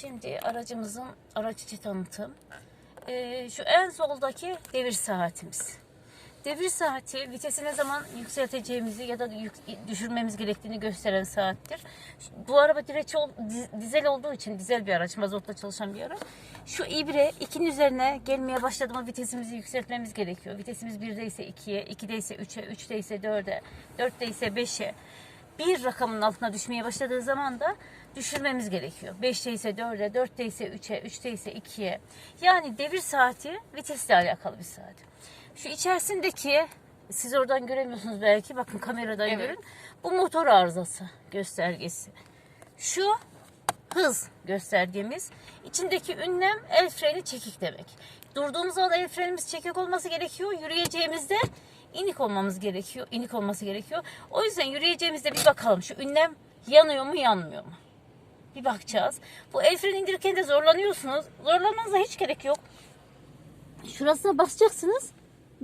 Şimdi aracımızın araç içi tanıtım. Ee, şu en soldaki devir saatimiz. Devir saati vitesi ne zaman yükselteceğimizi ya da yük- düşürmemiz gerektiğini gösteren saattir. Bu araba direç ol- diz- dizel olduğu için dizel bir araç, mazotla çalışan bir araç. Şu ibre 2'nin üzerine gelmeye başladı mı vitesimizi yükseltmemiz gerekiyor. Vitesimiz 1'de ise 2'ye, 2'de ise 3'e, 3'te ise 4'e, 4'te ise 5'e. Bir rakamın altına düşmeye başladığı zaman da düşürmemiz gerekiyor. 5'te ise 4'e, 4'te ise 3'e, 3'te ise 2'ye. Yani devir saati vitesle alakalı bir saat. Şu içerisindeki siz oradan göremiyorsunuz belki. Bakın kameradan Evet. görün. Bu motor arızası göstergesi. Şu hız göstergemiz. İçindeki ünlem el freni çekik demek. Durduğumuz zaman el frenimiz çekik olması gerekiyor. Yürüyeceğimizde inik olmamız gerekiyor. İnik olması gerekiyor. O yüzden yürüyeceğimizde bir bakalım şu ünlem yanıyor mu yanmıyor mu? Bir bakacağız. Bu el freni indirirken de zorlanıyorsunuz. Zorlanmanıza hiç gerek yok. Şurasına basacaksınız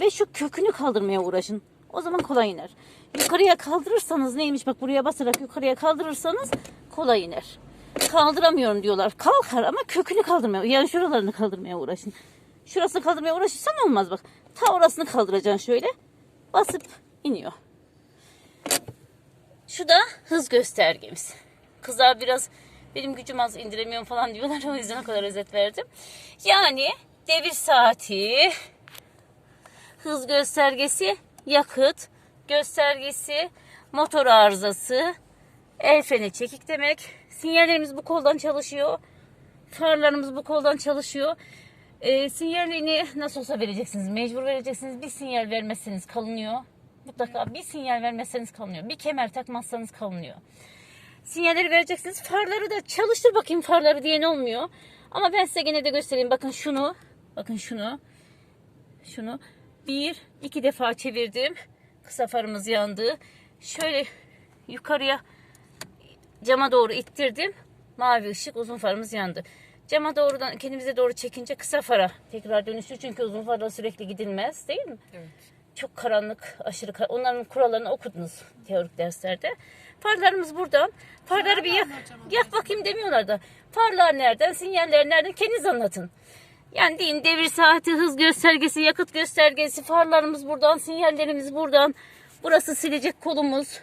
ve şu kökünü kaldırmaya uğraşın. O zaman kolay iner. Yukarıya kaldırırsanız neymiş bak buraya basarak yukarıya kaldırırsanız kolay iner. Kaldıramıyorum diyorlar. Kalkar ama kökünü kaldırmaya yani şuralarını kaldırmaya uğraşın. Şurasını kaldırmaya uğraşırsan olmaz bak. Ta orasını kaldıracaksın şöyle. Basıp iniyor. Şu da hız göstergemiz. Kızlar biraz benim gücüm az indiremiyorum falan diyorlar. O yüzden o kadar özet verdim. Yani devir saati, hız göstergesi, yakıt göstergesi, motor arızası, el freni çekik demek. Sinyallerimiz bu koldan çalışıyor. Farlarımız bu koldan çalışıyor. E, sinyalini nasıl olsa vereceksiniz. Mecbur vereceksiniz. Bir sinyal vermezseniz kalınıyor. Mutlaka bir sinyal vermezseniz kalınıyor. Bir kemer takmazsanız kalınıyor. Sinyalleri vereceksiniz. Farları da çalıştır bakayım farları diyen olmuyor. Ama ben size gene de göstereyim. Bakın şunu. Bakın şunu. Şunu. Bir, iki defa çevirdim. Kısa farımız yandı. Şöyle yukarıya cama doğru ittirdim. Mavi ışık uzun farımız yandı. Cama doğrudan kendimize doğru çekince kısa fara tekrar dönüştü. Çünkü uzun farla sürekli gidilmez değil mi? Evet. Çok karanlık, aşırı kar- Onların kurallarını okudunuz teorik derslerde. Farlarımız buradan. Farları bir yak, yak bakayım demiyorlar da. Farlar nereden, sinyaller nereden kendiniz anlatın. Yani deyin devir saati, hız göstergesi, yakıt göstergesi, farlarımız buradan, sinyallerimiz buradan. Burası silecek kolumuz.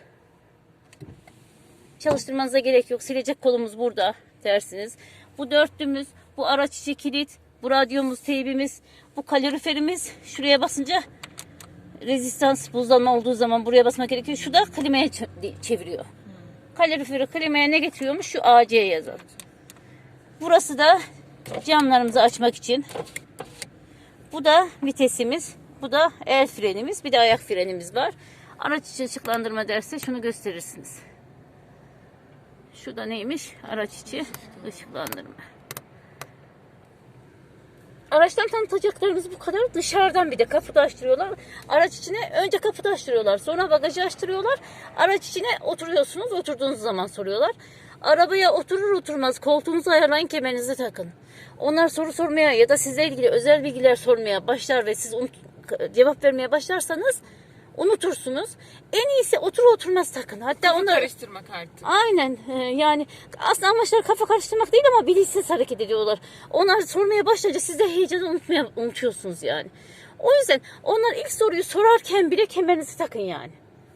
Çalıştırmanıza gerek yok. Silecek kolumuz burada dersiniz. Bu dörtlümüz, bu araç içi kilit, bu radyomuz, teybimiz, bu kaloriferimiz. Şuraya basınca rezistans buzlanma olduğu zaman buraya basmak gerekiyor. Şu da klimaya çeviriyor. Kaloriferi klimaya ne getiriyormuş? Şu AC yazar. Burası da camlarımızı açmak için. Bu da vitesimiz. Bu da el frenimiz. Bir de ayak frenimiz var. Araç içi ışıklandırma derse şunu gösterirsiniz. Şu da neymiş? Araç içi ışıklandırma. Araçtan tanıtacaklarımız bu kadar. Dışarıdan bir de kapı açtırıyorlar. Araç içine önce kapı açtırıyorlar. Sonra bagajı açtırıyorlar. Araç içine oturuyorsunuz. Oturduğunuz zaman soruyorlar. Arabaya oturur oturmaz koltuğunuzu ayarlayın kemerinizi takın. Onlar soru sormaya ya da sizle ilgili özel bilgiler sormaya başlar ve siz cevap vermeye başlarsanız unutursunuz. En iyisi otur oturmaz takın. Hatta onlar Karıştırmak artık. Aynen Ee, yani aslında amaçlar kafa karıştırmak değil ama bilinçsiz hareket ediyorlar. Onlar sormaya başlayınca siz de heyecanı unutmaya, unutuyorsunuz yani. O yüzden onlar ilk soruyu sorarken bile kemerinizi takın yani.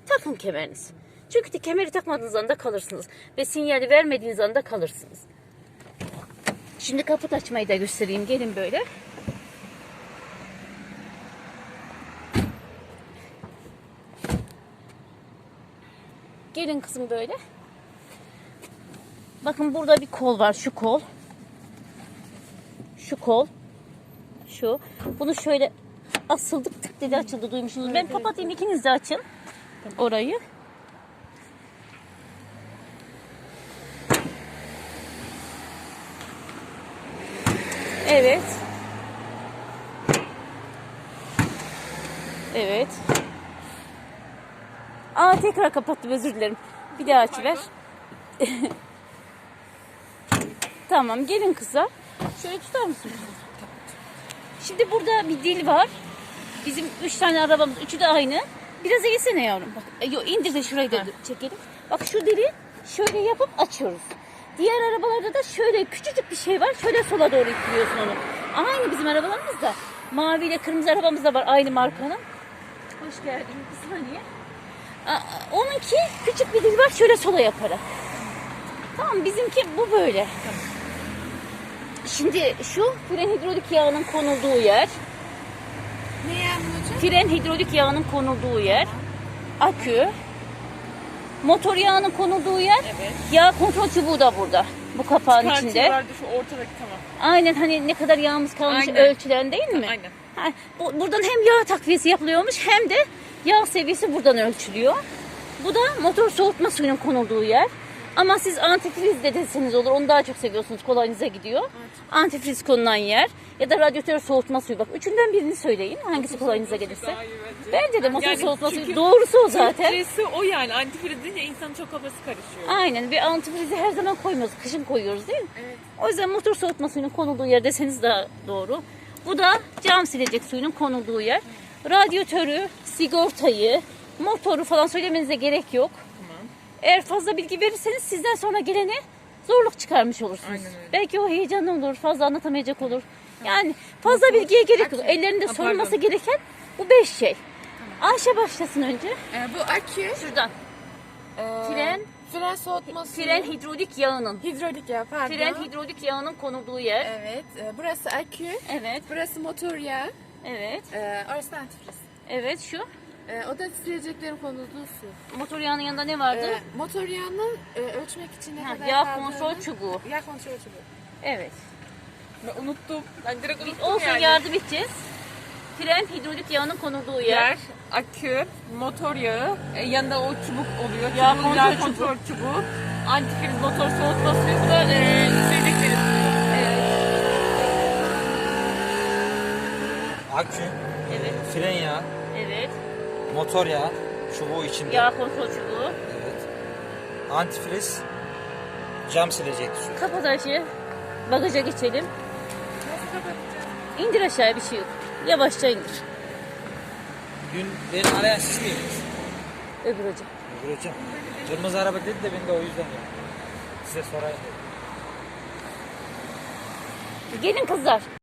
Takın kemerinizi. Çünkü kemeri takmadığınız anda kalırsınız. Ve sinyali vermediğiniz anda kalırsınız. Şimdi kaput açmayı da göstereyim. Gelin böyle. Gelin kızım böyle. Bakın burada bir kol var. Şu kol. Şu kol. Şu. Bunu şöyle asıldık tık dedi açıldı duymuşsunuz. Ben kapatayım ikiniz de açın. Orayı. Evet. Evet. Aa tekrar kapattım özür dilerim. Bir daha açıver. tamam gelin kızlar. Şöyle tutar mısın? Şimdi burada bir dil var. Bizim üç tane arabamız. Üçü de aynı. Biraz eğilsene yavrum. Bak, e, yo, indir de şurayı da çekelim. Bak şu dili şöyle yapıp açıyoruz. Diğer arabalarda da şöyle küçücük bir şey var. Şöyle sola doğru ittiriyorsun onu. Aynı bizim arabalarımızda. Mavi ile kırmızı arabamız da var aynı markanın. Hoş geldin bir saniye. Onunki küçük bir dil var şöyle sola yaparak. Tamam bizimki bu böyle. Şimdi şu fren hidrolik yağının konulduğu yer. Ne yanılacak? Fren hidrolik yağının konulduğu yer. Akü. Motor yağının konulduğu yer. Evet. Yağ kontrol çubuğu da burada. Bu kapağın içinde. Şu ortadaki tamam. Aynen hani ne kadar yağımız kalmış Aynen. ölçülen değil mi? Aynen. Ha, bu- buradan hem yağ takviyesi yapılıyormuş hem de yağ seviyesi buradan ölçülüyor. Bu da motor soğutma suyunun konulduğu yer. Ama siz antifriz de deseniz olur. Onu daha çok seviyorsunuz. Kolayınıza gidiyor. Antifriz konulan yer. Ya da radyatör soğutma suyu. Bak üçünden birini söyleyin. Hangisi kolayınıza gelirse. Bence. Bence de motor Yani soğutma suyu. Doğrusu o zaten. Türkçesi o yani antifriz deyince insanın çok kafası karışıyor. Aynen. Bir antifrizi her zaman koymuyoruz. Kışın koyuyoruz değil mi? Evet. O yüzden motor soğutma suyunun konulduğu yer deseniz daha doğru. Bu da cam silecek suyunun konulduğu yer. Radyatörü, sigortayı, motoru falan söylemenize gerek yok. Tamam. Eğer fazla bilgi verirseniz sizden sonra gelene zorluk çıkarmış olursunuz. Belki o heyecanlı olur, fazla anlatamayacak olur. Yani fazla bilgiye gerek yok. akü. Ellerinde Ha, sorulması pardon. gereken bu beş şey. Ayşe başlasın önce. Ee, bu akü. Şuradan. Ee, Fren. Fren soğutma suyu. Fren hidrolik yağının. Hidrolik ya pardon. Fren hidrolik yağının konulduğu yer. Evet. e, burası akü. Evet, Burası motor yağı. evet, Ee, orası antifriz. Evet şu. Ee, o da sileceklerin konulduğu su. Motor yağının yanında ne vardı? Ee, motor yağını e, ölçmek için ne Ha, kadar yağ kaldığını- kontrol çubuğu. Yağ kontrol çubuğu. Evet. Ben unuttum. Ben direkt unuttum Olsun yani. yardım edeceğiz. Fren hidrolik yağının konulduğu yer. yer, akü, motor yağı, e, yanında o çubuk oluyor. Yağ Çubuğun kontrol yağ çubuğu. kontrol çubuğu. Antifriz motor soğutma suyu bu da e. Evet. Akü, Evet. fren yağı, Evet. motor yağı, çubuğu içinde. Yağ kontrol çubuğu. Evet. Antifriz, cam silecek su. Kapat Ayşe. Bagaja geçelim. Nasıl kapatacağız? İndir aşağıya bir şey yok. Yavaşça indir. Dün beni arayan siz miydiniz? Öbür hoca. Öbür hocam. Kırmızı araba dedi de ben de o yüzden ya. Size sorayım dedim. Gelin kızlar.